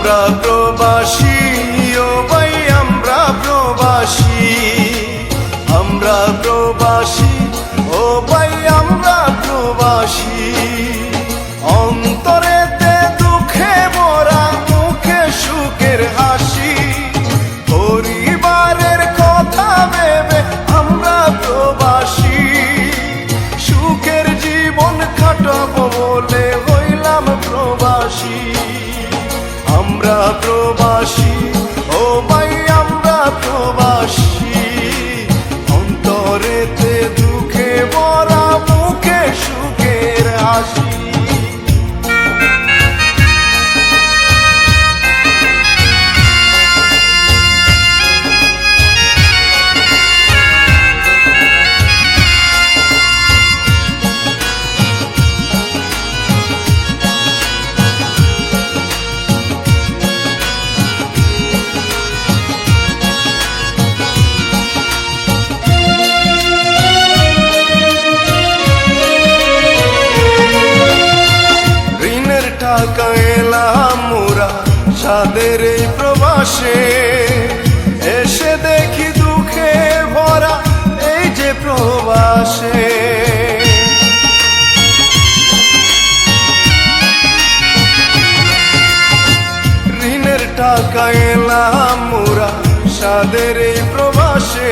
আমরা প্রবাসী, ও ভাই, আমরা প্রবাসী। আমরা প্রবাসী, ও ভাই, আমরা প্রবাসী। অন্তরেতে দুঃখে মরা মুখে সুখের হাসি। পরিবারের কথা ভেবে আমরা প্রবাসী। সুখের জীবন কাটাবো বলে প্রবাসী ও ভাই আমরা প্রবাসী। টাকা এলাম মোরা সাদের এই প্রবাসে এসে দেখি দুঃখে ভরা এই যে প্রবাসে। ঋণের টাকা এলাম মোরা সাদের এই প্রবাসে।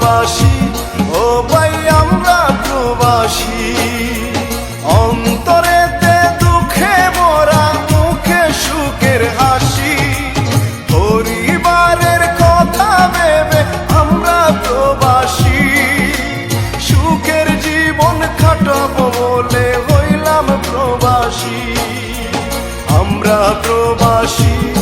প্রবাসী ও ভাই, আমরা প্রবাসী। অন্তরেতে দুঃখে ভরা, মুখে সুখের হাসি। পরিবারের কথা ভেবে আমরা প্রবাসী। সুখের জীবন কাটাবো বলে হইলাম প্রবাসী। আমরা প্রবাসী।